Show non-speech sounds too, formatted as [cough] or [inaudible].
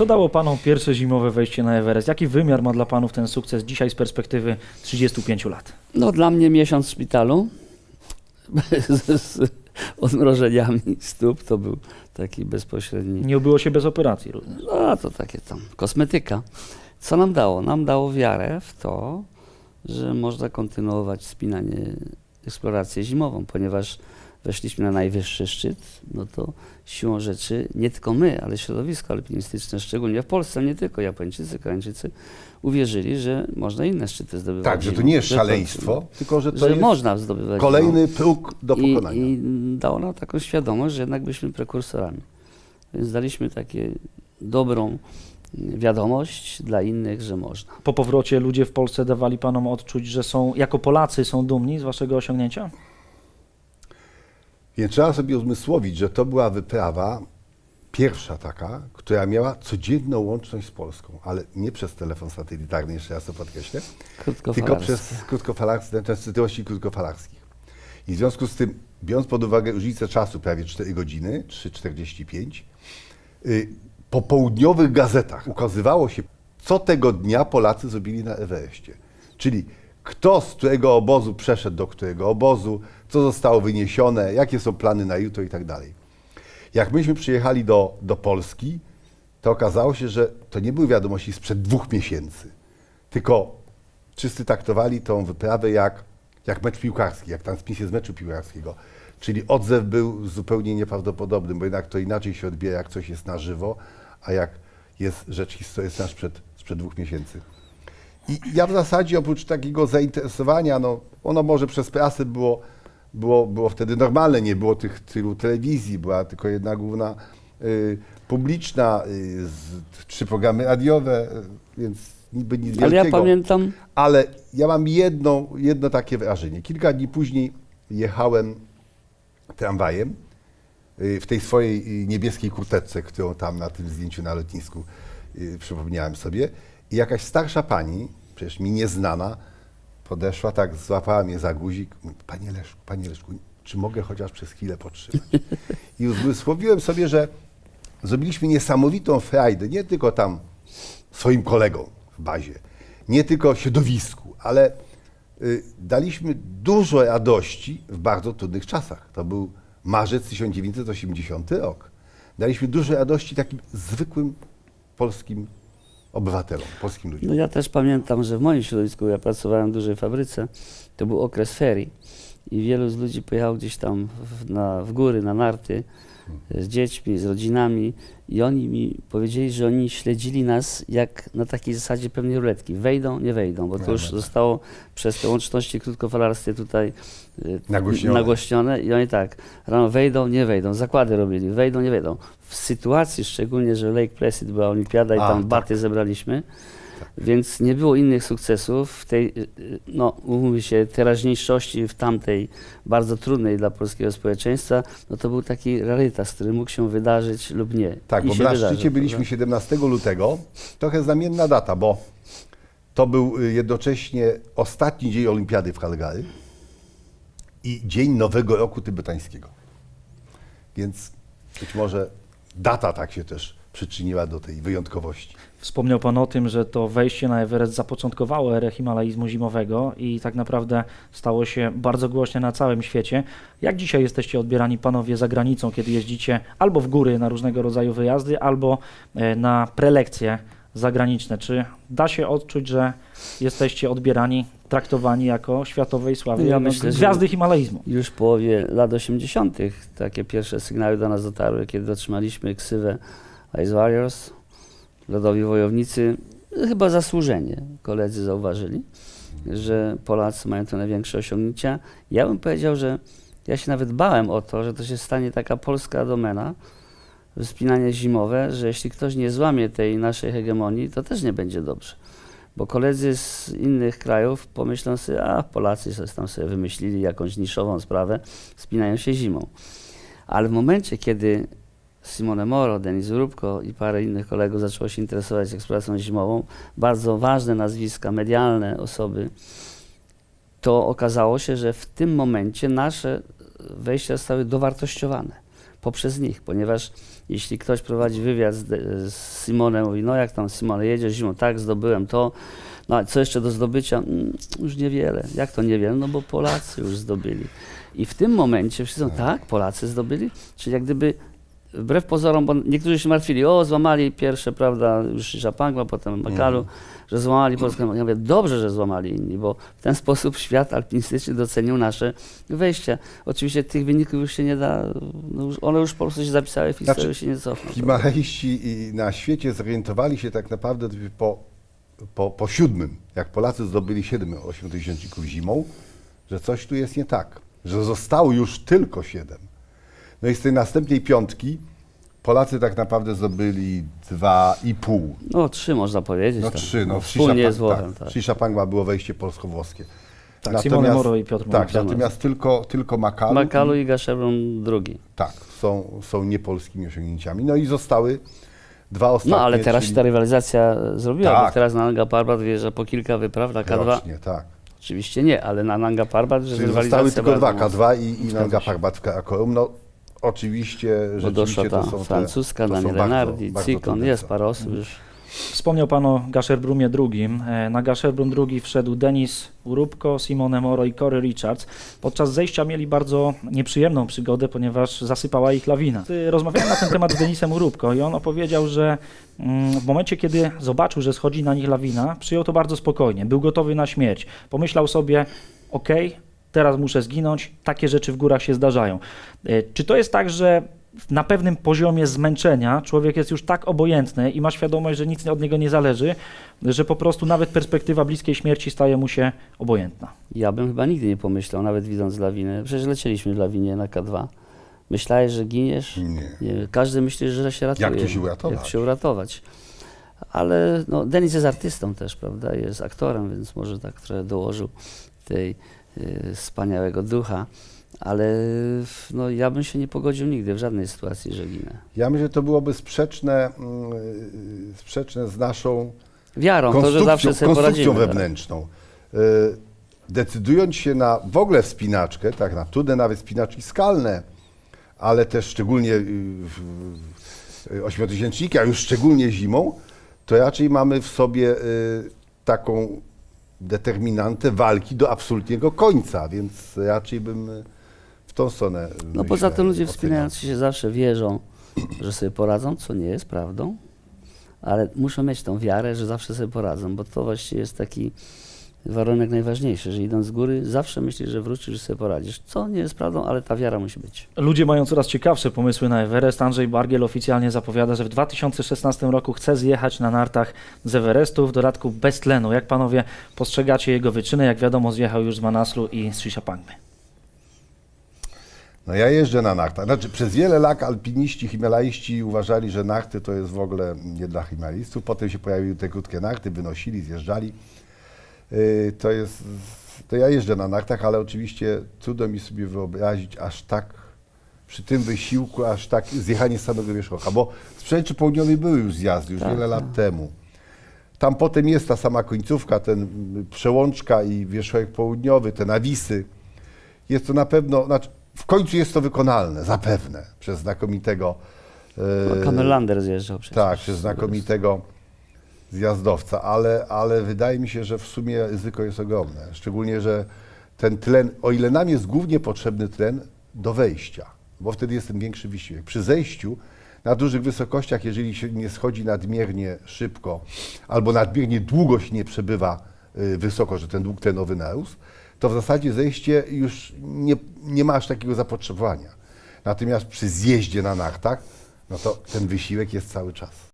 Co dało panom pierwsze zimowe wejście na Everest? Jaki wymiar ma dla panów ten sukces dzisiaj z perspektywy 35 lat? No dla mnie miesiąc w szpitalu [laughs] z, odmrożeniami stóp to był taki bezpośredni. Nie obyło się bez operacji również. No to takie tam kosmetyka. Co nam dało? Nam dało wiarę w to, że można kontynuować spinanie, eksplorację zimową, ponieważ weszliśmy na najwyższy szczyt, no to siłą rzeczy nie tylko my, ale środowisko alpinistyczne, szczególnie w Polsce, nie tylko Japończycy, Koreańczycy, uwierzyli, że można inne szczyty zdobywać. Tak, że to nie jest Że to- szaleństwo, tylko że to że jest można zdobywać kolejny próg do i, pokonania. I dało nam taką świadomość, że jednak byliśmy prekursorami. Więc daliśmy takie dobrą wiadomość dla innych, że można. Po powrocie ludzie w Polsce dawali panom odczuć, że są, jako Polacy są dumni z waszego osiągnięcia? Więc trzeba sobie uzmysłowić, że to była wyprawa pierwsza taka, która miała codzienną łączność z Polską, ale nie przez telefon satelitarny, jeszcze raz to podkreślę, tylko przez krótkofalarskie, częstotliwości krótkofalarskich. I w związku z tym, biorąc pod uwagę różnicę czasu, prawie 4 godziny, 3,45, y, po południowych gazetach ukazywało się, co tego dnia Polacy zrobili na Everestie. Czyli kto z którego obozu przeszedł do którego obozu, co zostało wyniesione, jakie są plany na jutro i tak dalej. Jak myśmy przyjechali do, do Polski, to okazało się, że to nie były wiadomości sprzed dwóch miesięcy, tylko wszyscy traktowali tą wyprawę jak, jak mecz piłkarski, jak transmisję z meczu piłkarskiego. Czyli odzew był zupełnie nieprawdopodobny, bo jednak to inaczej się odbiera, jak coś jest na żywo, a jak jest rzecz historyczna sprzed, sprzed dwóch miesięcy. I ja w zasadzie oprócz takiego zainteresowania, no ono może przez prasę było, było, było wtedy normalne, nie było tych tylu telewizji, była tylko jedna główna y, publiczna, y, z, trzy programy radiowe, y, więc niby nic Ale wielkiego. ja pamiętam, Ale ja mam jedno, jedno takie wrażenie. Kilka dni później jechałem tramwajem y, w tej swojej y, niebieskiej kurteczce, którą tam na tym zdjęciu na lotnisku y, przypomniałem sobie. I jakaś starsza pani, przecież mi nieznana, podeszła, tak złapała mnie za guzik. Mówi, Panie Leszku, panie Leszku, czy mogę chociaż przez chwilę potrzymać? I uzmysłowiłem sobie, że zrobiliśmy niesamowitą frajdę, nie tylko tam swoim kolegom w bazie, nie tylko środowisku, ale y, daliśmy dużo radości w bardzo trudnych czasach. To był marzec 1980 rok. Daliśmy dużo radości takim zwykłym polskim obywatelom, polskim ludziom. no ja też pamiętam, że w moim środowisku, ja pracowałem w dużej fabryce, to był okres ferii i wielu z ludzi pojechało gdzieś tam w, na, w góry, na narty z dziećmi, z rodzinami i oni mi powiedzieli, że oni śledzili nas jak na takiej zasadzie pewnej ruletki. Wejdą, nie wejdą, bo to już Dobra. zostało przez te łączności krótkofalarskie tutaj y, Nagłośnione. nagłośnione i oni tak, rano wejdą, nie wejdą, zakłady robili, wejdą, nie wejdą. W sytuacji szczególnie, że Lake Placid była olimpiada i A, tam tak. baty zebraliśmy, więc nie było innych sukcesów w tej, no umówmy się, teraźniejszości w tamtej bardzo trudnej dla polskiego społeczeństwa, no to był taki rarytas, który mógł się wydarzyć lub nie. Tak, I bo na wydarzył, szczycie byliśmy prawda? 17 lutego. Trochę znamienna data, bo to był y, jednocześnie ostatni dzień olimpiady w Calgary i dzień Nowego Roku Tybetańskiego. Więc być może data tak się też przyczyniła do tej wyjątkowości. Wspomniał Pan o tym, że to wejście na Everest zapoczątkowało erę himalaizmu zimowego i tak naprawdę stało się bardzo głośne na całym świecie. Jak dzisiaj jesteście odbierani Panowie za granicą, kiedy jeździcie albo w góry na różnego rodzaju wyjazdy, albo e, na prelekcje zagraniczne? Czy da się odczuć, że jesteście odbierani, traktowani jako światowej sławy Ja myślę, gwiazdy himalaizmu? Już w połowie lat 80. takie pierwsze sygnały do nas dotarły, kiedy otrzymaliśmy ksywę Ice Warriors, lodowi wojownicy, chyba zasłużenie koledzy zauważyli, że Polacy mają tu największe osiągnięcia. Ja bym powiedział, że ja się nawet bałem o to, że to się stanie taka polska domena, wspinanie zimowe, że jeśli ktoś nie złamie tej naszej hegemonii, to też nie będzie dobrze. Bo koledzy z innych krajów pomyślą sobie, a Polacy sobie tam sobie wymyślili jakąś niszową sprawę, spinają się zimą. Ale w momencie, kiedy Simone Moro, Denis Wróbko i parę innych kolegów zaczęło się interesować eksploracją zimową, bardzo ważne nazwiska, medialne osoby, to okazało się, że w tym momencie nasze wejścia zostały dowartościowane. poprzez nich, ponieważ jeśli ktoś prowadzi wywiad z, z Simonem, mówi, no jak tam Simone, jedziesz zimą, tak, zdobyłem to, no a co jeszcze do zdobycia? Mm, już niewiele. Jak to niewiele? No bo Polacy już zdobyli. I w tym momencie wszyscy mówią, tak, Polacy zdobyli? Czyli jak gdyby wbrew pozorom, bo niektórzy się martwili, o złamali pierwsze, prawda, już Żapangła, potem Makalu, że złamali Polskę. Ja mówię, dobrze, że złamali inni, bo w ten sposób [laughs] świat alpinistyczny docenił nasze wejścia. Oczywiście tych wyników już się nie da, no już, one już po prostu się zapisały w historii, Znaczy, się nie cofną. Himalaiści na świecie zorientowali się tak naprawdę po, po, po siódmym, jak Polacy zdobyli 7-8 tysięczników zimą, że coś tu jest nie tak, że zostało już tylko 7. No i z tej następnej piątki Polacy tak naprawdę zdobyli 2,5. No trzy można powiedzieć. No tak. trzy, no Wspólnie z Szapang- Włochem, tak. Tak, Szapangła było wejście polsko-włoskie. Tak, Simone Moro i Piotr Tak, natomiast tylko, tylko Makalu, Makalu i Gaszebron drugi. tak, są, są niepolskimi osiągnięciami. No i zostały dwa ostatnie. No ale teraz się czyli ta rywalizacja zrobiła, Tak. bo teraz na Nanga Parbat wjeżdża po kilka wypraw na K2. rocznie, tak. Oczywiście nie, ale na Nanga Parbat, że Czyli rywalizacja zostały tylko dwa, bardzo mocna. K2 i, i Nanga. Parbat w Karakorum. No oczywiście, doszła rzeczywiście ta to są te, francuska, są Daniel Renardi, Cikon, jest parę osób już. Wspomniał Pan o Gasherbrumie drugim. E, Na Gasherbrum drugi wszedł Denis Urubko, Simone Moro i Corey Richards. Podczas zejścia mieli bardzo nieprzyjemną przygodę, ponieważ zasypała ich lawina. Rozmawiałem na ten [coughs] temat z Denisem Urubko i on opowiedział, że mm, w momencie, kiedy zobaczył, że schodzi na nich lawina, przyjął to bardzo spokojnie. Był gotowy na śmierć. Pomyślał sobie, okej, teraz muszę zginąć, takie rzeczy w górach się zdarzają. E, Czy to jest tak, że na pewnym poziomie zmęczenia człowiek jest już tak obojętny i ma świadomość, że nic od niego nie zależy, że po prostu nawet perspektywa bliskiej śmierci staje mu się obojętna. Ja bym chyba nigdy nie pomyślał, nawet widząc lawinę. Przecież lecieliśmy w lawinie na K2. Myślałeś, że giniesz? Nie. Nie, każdy myśli, że się ratuje. Jak tu się uratować? Jak się uratować. Ale no, Denis jest artystą też, prawda? Jest aktorem, więc może tak trochę dołożył tej wspaniałego ducha. Ale no, ja bym się nie pogodził nigdy w żadnej sytuacji, że ginę. Ja myślę, że to byłoby sprzeczne, mm, y, sprzeczne z naszą Wiarą, to, że konstrukcją, zawsze sobie konstrukcją poradzimy. tak. wewnętrzną. Y, Decydując się na w ogóle wspinaczkę, tak, na trudne nawet wspinaczki skalne, ale też szczególnie y, w- y, ośmiotysięczniki, a już szczególnie zimą, to raczej mamy w sobie y, taką determinantę walki do absolutnego końca, więc raczej bym y, w tą stronę No poza tym ludzie oceniał. wspinający się zawsze wierzą, że sobie poradzą, co nie jest prawdą, ale muszą mieć tą wiarę, że zawsze sobie poradzą, bo to właściwie jest taki warunek najważniejszy, że idąc z góry zawsze myślisz, że wrócisz, że sobie poradzisz, co nie jest prawdą, ale ta wiara musi być. Ludzie mają coraz ciekawsze pomysły na Everest. Andrzej Bargiel oficjalnie zapowiada, że w 2016 roku chce zjechać na nartach z Everestu, w dodatku bez tlenu. Jak panowie postrzegacie jego wyczynę? Jak wiadomo, zjechał już z Manaslu i z Shishapangmy. No ja jeżdżę na nachtach. Znaczy, przez wiele lat alpiniści, himalaiści uważali, że nachty to jest w ogóle nie dla himalistów. Potem się pojawiły te krótkie nachty, wynosili, zjeżdżali. Yy, To jest, to ja jeżdżę na nachtach, ale oczywiście trudno mi sobie wyobrazić aż tak, przy tym wysiłku, aż tak zjechanie z samego wierzchołka, bo w Przemyczy Południowej były już zjazdy, już Tak, wiele lat tak. temu. Tam potem jest ta sama końcówka, ten mm, przełączka i wierzchołek południowy, te nawisy. Jest to na pewno, znaczy w końcu jest to wykonalne, zapewne, przez znakomitego. No, e, Kamerlander zjeżdżał przecież. tak, przez znakomitego zjazdowca, ale, ale wydaje mi się, że w sumie ryzyko jest ogromne. Szczególnie, że ten tlen, o ile nam jest głównie potrzebny tlen do wejścia, bo wtedy jest ten większy wysiłek. Przy zejściu na dużych wysokościach, jeżeli się nie schodzi nadmiernie szybko albo nadmiernie długo się nie przebywa y, wysoko, że ten dług tlenowy narósł, to w zasadzie zejście już nie, nie ma aż takiego zapotrzebowania. Natomiast przy zjeździe na nartach, no to ten wysiłek jest cały czas.